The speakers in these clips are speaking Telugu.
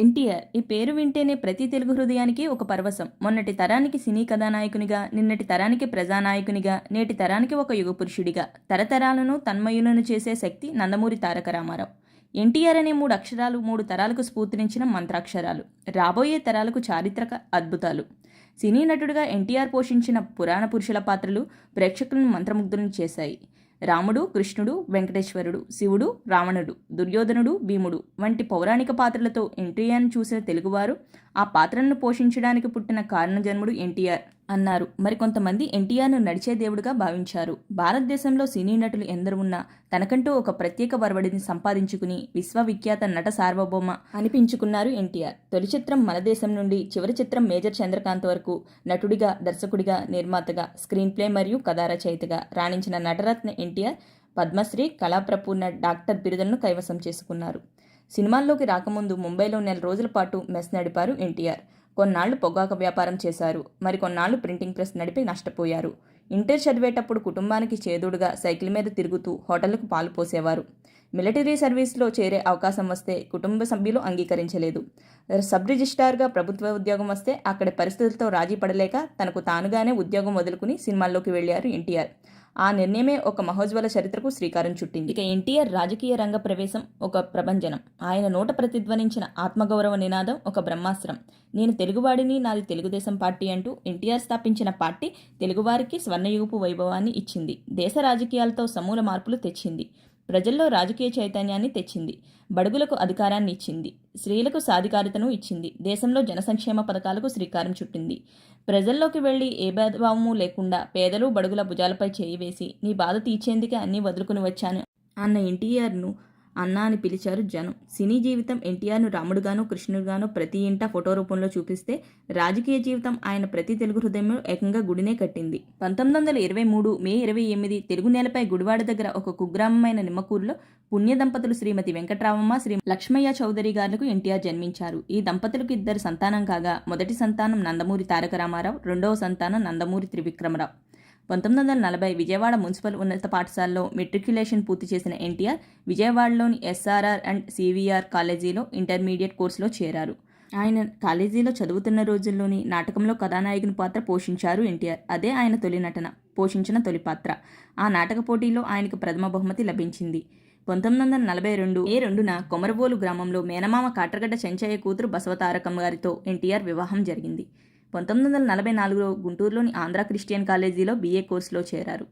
ఎన్టీఆర్ ఈ పేరు వింటేనే ప్రతి తెలుగు హృదయానికి ఒక పరవశం. మొన్నటి తరానికి సినీ కథానాయకునిగా నిన్నటి తరానికి ప్రజానాయకునిగా నేటి తరానికి ఒక యుగ పురుషుడిగా తరతరాలను తన్మయులను చేసే శక్తి నందమూరి తారక రామారావు. ఎన్టీఆర్ అనే మూడు అక్షరాలు మూడు తరాలకు స్ఫూర్తినించిన మంత్రాక్షరాలు. రాబోయే తరాలకు చారిత్రక అద్భుతాలు. సినీ నటుడిగా ఎన్టీఆర్ పోషించిన పురాణ పురుషుల పాత్రలు ప్రేక్షకులను మంత్రముగ్ధులను చేశాయి. రాముడు కృష్ణుడు వెంకటేశ్వరుడు శివుడు రావణుడు దుర్యోధనుడు భీముడు వంటి పౌరాణిక పాత్రలతో ఎన్టీఆర్ను చూసిన తెలుగువారు ఆ పాత్రలను పోషించడానికి పుట్టిన కారణజన్ముడు ఎన్టీఆర్. అన్నారు. మరికొంతమంది ఎన్టీఆర్ను నడిచే దేవుడుగా భావించారు. భారతదేశంలో సినీ నటులు ఎందరు ఉన్నా తనకంటూ ఒక ప్రత్యేక వరవడిని సంపాదించుకుని విశ్వవిఖ్యాత నట సార్వభౌమ అనిపించుకున్నారు ఎన్టీఆర్. తొలి చిత్రం మన దేశం నుండి చివరి చిత్రం మేజర్ చంద్రకాంత్ వరకు నటుడిగా దర్శకుడిగా నిర్మాతగా స్క్రీన్ ప్లే మరియు కథారచయితగా రాణించిన నటరత్న ఎన్టీఆర్ పద్మశ్రీ కళాప్రపూర్ణ డాక్టర్ బిరుదులను కైవసం చేసుకున్నారు. సినిమాల్లోకి రాకముందు ముంబైలో నెల రోజుల పాటు మెస్ నడిపారు ఎన్టీఆర్. కొన్నాళ్ళు పొగాక వ్యాపారం చేశారు. మరికొన్నాళ్ళు ప్రింటింగ్ ప్రెస్ నడిపి నష్టపోయారు. ఇంటర్ చదివేటప్పుడు కుటుంబానికి చేదుడుగా సైకిల్ మీద తిరుగుతూ హోటళ్ళకు పాలు పోసేవారు. మిలిటరీ సర్వీస్లో చేరే అవకాశం వస్తే కుటుంబ సభ్యులు అంగీకరించలేదు. సబ్ రిజిస్ట్రార్గా ప్రభుత్వ ఉద్యోగం వస్తే అక్కడి పరిస్థితులతో రాజీ పడలేక తనకు తానుగానే ఉద్యోగం వదులుకుని సినిమాల్లోకి వెళ్ళారు ఎన్టీఆర్. ఆ నిర్ణయమే ఒక మహోజ్వల చరిత్రకు శ్రీకారం చుట్టింది. ఇక ఎన్టీఆర్ రాజకీయ రంగ ప్రవేశం ఒక ప్రభంజనం. ఆయన నోట ప్రతిధ్వనించిన ఆత్మగౌరవ నినాదం ఒక బ్రహ్మాస్త్రం. నేను తెలుగువాడిని నాది తెలుగుదేశం పార్టీ అంటూ ఎన్టీఆర్ స్థాపించిన పార్టీ తెలుగువారికి స్వర్ణయుగపు వైభవాన్ని ఇచ్చింది. దేశ రాజకీయాలతో సమూల మార్పులు తెచ్చింది. ప్రజల్లో రాజకీయ చైతన్యాన్ని తెచ్చింది. బడుగులకు అధికారాన్ని ఇచ్చింది. స్త్రీలకు సాధికారితను ఇచ్చింది. దేశంలో జనసంక్షేమ పథకాలకు శ్రీకారం చుట్టింది. ప్రజల్లోకి వెళ్ళి ఏ భేదభావము లేకుండా పేదలు బడుగుల భుజాలపై చేయి వేసి నీ బాధ తీర్చేందుకే అన్నీ వదులుకుని వచ్చాను అన్న ఎన్టీఆర్ను అన్న అని పిలిచారు జనం. సినీ జీవితం ఎన్టీఆర్ను రాముడుగాను కృష్ణుడుగాను ప్రతి ఇంట ఫోటో రూపంలో చూపిస్తే రాజకీయ జీవితం ఆయన ప్రతి తెలుగు హృదయంలో ఏకంగా గుడినే కట్టింది. పంతొమ్మిది వందల ఇరవై మూడు మే ఇరవై ఎనిమిది తెలుగు నేలపై గుడివాడ దగ్గర ఒక కుగ్రామమైన నిమ్మకూరులో పుణ్య దంపతులు శ్రీమతి వెంకట్రామమ్మ శ్రీ లక్ష్మయ్య చౌదరి గారులకు ఎన్టీఆర్ జన్మించారు. ఈ దంపతులకు ఇద్దరు సంతానం కాగా మొదటి సంతానం నందమూరి తారక రామారావు రెండవ సంతానం నందమూరి త్రివిక్రమరావు. పంతొమ్మిది వందల నలభై విజయవాడ మున్సిపల్ ఉన్నత పాఠశాలలో మెట్రిక్యులేషన్ పూర్తి చేసిన ఎన్టీఆర్ విజయవాడలోని ఎస్ఆర్ఆర్ అండ్ సివిఆర్ కాలేజీలో ఇంటర్మీడియట్ కోర్సులో చేరారు. ఆయన కాలేజీలో చదువుతున్న రోజుల్లోని నాటకంలో కథానాయకుని పాత్ర పోషించారు ఎన్టీఆర్. అదే ఆయన తొలి నటన పోషించిన తొలి పాత్ర. ఆ నాటక పోటీలో ఆయనకు ప్రథమ బహుమతి లభించింది. పంతొమ్మిది వందల నలభై రెండు ఏ రెండున కొమరబోలు గ్రామంలో మేనమామ కాట్రగడ్డ చెంచయ్య కూతురు బసవతారకం గారితో ఎన్టీఆర్ వివాహం జరిగింది. పంతొమ్మిది వందల నలభై నాలుగులో గుంటూరులోని ఆంధ్ర క్రిస్టియన్ కాలేజీలో బీఏ కోర్సులో చేరారు.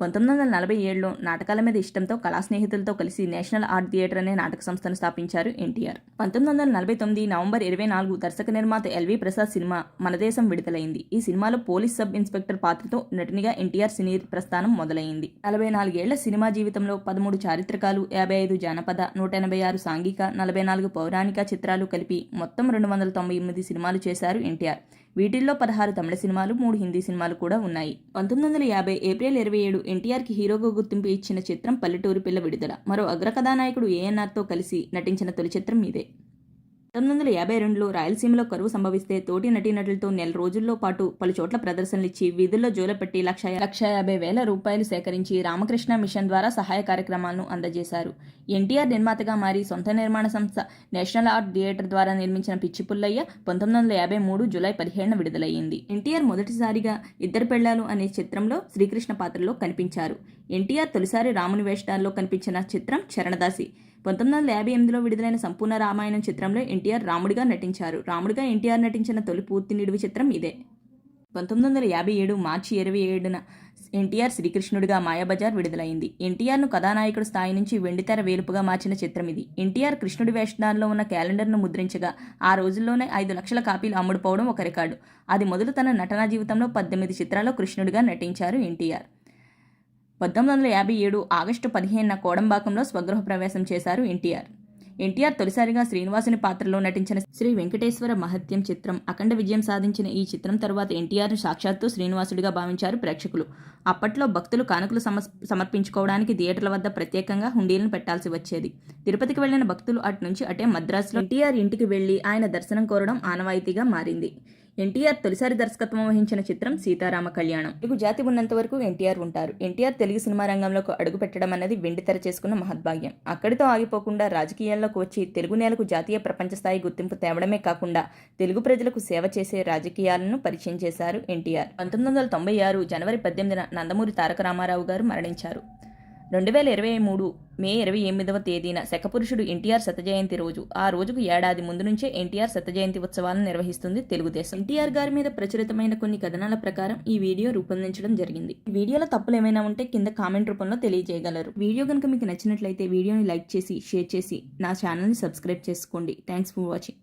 పంతొమ్మిది వందల నలభై ఏడులో నాటకాల మీద ఇష్టంతో కళా స్నేహితులతో కలిసి నేషనల్ ఆర్ట్ థియేటర్ అనే నాటక సంస్థను స్థాపించారు ఎన్టీఆర్. పంతొమ్మిది వందల నలభై తొమ్మిది నవంబర్ ఇరవై నాలుగు దర్శక నిర్మాత ఎల్వి ప్రసాద్ సినిమా మనదేశం విడుదలైంది. ఈ సినిమాలో పోలీస్ సబ్ ఇన్స్పెక్టర్ పాత్రతో నటునిగా ఎన్టీఆర్ సినీ ప్రస్థానం మొదలైంది. నలభై నాలుగేళ్ళ సినిమా జీవితంలో పదమూడు చారిత్రకాలు యాభై ఐదు జానపద నూట ఎనభై ఆరు సాంఘిక నలభై నాలుగు పౌరాణిక చిత్రాలు కలిపి మొత్తం రెండు వందల తొంభై ఎనిమిది సినిమాలు చేశారు ఎన్టీఆర్. వీటిల్లో పదహారు తమిళ సినిమాలు మూడు హిందీ సినిమాలు కూడా ఉన్నాయి. పంతొమ్మిది వందల యాభై ఏప్రిల్ ఇరవై ఏడు ఎన్టీఆర్కి హీరోగా గుర్తింపు ఇచ్చిన చిత్రం పల్లెటూరి పిల్ల విడుదల. మరో అగ్రకథానాయకుడు ఏఎన్ఆర్తో కలిసి నటించిన తొలి చిత్రం ఇదే. పంతొమ్మిది వందల యాభై రెండులో రాయలసీమలో కరువు సంభవిస్తే తోటి నటీనటులతో నెల రోజుల్లో పాటు పలు చోట్ల ప్రదర్శనలు ఇచ్చి వీధుల్లో జోలపెట్టి లక్ష లక్ష యాభై వేల రూపాయలు సేకరించి రామకృష్ణ మిషన్ ద్వారా సహాయ కార్యక్రమాలను అందజేశారు. ఎన్టీఆర్ నిర్మాతగా మారి సొంత నిర్మాణ సంస్థ నేషనల్ ఆర్ట్ థియేటర్ ద్వారా నిర్మించిన పిచ్చిపుల్లయ్య పంతొమ్మిది వందల యాభై మూడు జూలై పదిహేడున విడుదలయ్యింది. ఎన్టీఆర్ మొదటిసారిగా ఇద్దరు పెళ్ళాలు అనే చిత్రంలో శ్రీకృష్ణ పాత్రలో కనిపించారు. ఎన్టీఆర్ తొలిసారి రాముని వేషాల్లో కనిపించిన చిత్రం చరణదాసి. పంతొమ్మిది వందల యాభై ఎనిమిదిలో విడుదలైన సంపూర్ణ రామాయణం చిత్రంలో ఎన్టీఆర్ రాముడిగా నటించారు. రాముడిగా ఎన్టీఆర్ నటించిన తొలి పూర్తి నిడివి చిత్రం ఇదే. పంతొమ్మిది వందల యాభై ఏడు మార్చి ఇరవై ఏడున ఎన్టీఆర్ శ్రీకృష్ణుడిగా మాయాబజార్ విడుదలైంది. ఎన్టీఆర్ను కథానాయకుడు స్థాయి నుంచి వెండితెర వేలుపుగా మార్చిన చిత్రం ఇది. ఎన్టీఆర్ కృష్ణుడి వేషధారంలో ఉన్న క్యాలెండర్ను ముద్రించగా ఆ రోజుల్లోనే ఐదు లక్షల కాపీలు అమ్ముడుపోవడం ఒక రికార్డు. అది మొదలు తన నటనా జీవితంలో పద్దెనిమిది చిత్రాల్లో కృష్ణుడిగా నటించారు ఎన్టీఆర్. పంతొమ్మిది వందల యాభై ఏడు ఆగస్టు పదిహేనున కోడంబాకంలో స్వగృహ ప్రవేశం చేశారు ఎన్టీఆర్. ఎన్టీఆర్ తొలిసారిగా శ్రీనివాసుని పాత్రలో నటించిన శ్రీ వెంకటేశ్వర మహత్యం చిత్రం అఖండ విజయం సాధించిన ఈ చిత్రం తర్వాత ఎన్టీఆర్ను సాక్షాత్తు శ్రీనివాసుడిగా భావించారు ప్రేక్షకులు. అప్పట్లో భక్తులు కానుకలు సమ సమర్పించుకోవడానికి థియేటర్ల వద్ద ప్రత్యేకంగా హుండీలను పెట్టాల్సి వచ్చేది. తిరుపతికి వెళ్ళిన భక్తులు అటు నుంచి అటే మద్రాసులో ఎన్టీఆర్ ఇంటికి వెళ్ళి ఆయన దర్శనం కోరడం ఆనవాయితీగా మారింది. ఎన్టీఆర్ తొలిసారి దర్శకత్వం వహించిన చిత్రం సీతారామ కళ్యాణం. తెలుగు జాతి ఉన్నంత వరకు ఎన్టీఆర్ ఉంటారు. ఎన్టీఆర్ తెలుగు సినిమా రంగంలోకి అడుగు పెట్టడం అన్నది వెండితెర చేసుకున్న మహద్భాగ్యం. అక్కడితో ఆగిపోకుండా రాజకీయాల్లోకి వచ్చి తెలుగు నేలకు జాతీయ ప్రపంచ స్థాయి గుర్తింపు తేవడమే కాకుండా తెలుగు ప్రజలకు సేవ చేసే రాజకీయాలను పరిచయం చేశారు ఎన్టీఆర్. పంతొమ్మిది వందల తొంభై ఆరు జనవరి పద్దెనిమిదిన నందమూరి తారక రామారావు గారు మరణించారు. రెండు వేల ఇరవై మూడు మే ఇరవై ఎనిమిదవ తేదీన శకపురుషుడు ఎన్టీఆర్ శతజయంతి రోజు. ఆ రోజుకు ఏడాది ముందు నుంచే ఎన్టీఆర్ శతజయంతి ఉత్సవాలను నిర్వహిస్తుంది తెలుగుదేశం. ఎన్టీఆర్ గారి మీద ప్రచురితమైన కొన్ని కథనాల ప్రకారం ఈ వీడియో రూపొందించడం జరిగింది. వీడియోలో తప్పులు ఏమైనా ఉంటే కింద కామెంట్ రూపంలో తెలియజేయగలరు. వీడియో కనుక మీకు నచ్చినట్లయితే వీడియోని లైక్ చేసి షేర్ చేసి నా ఛానల్ని సబ్స్క్రైబ్ చేసుకోండి. Thanks for watching.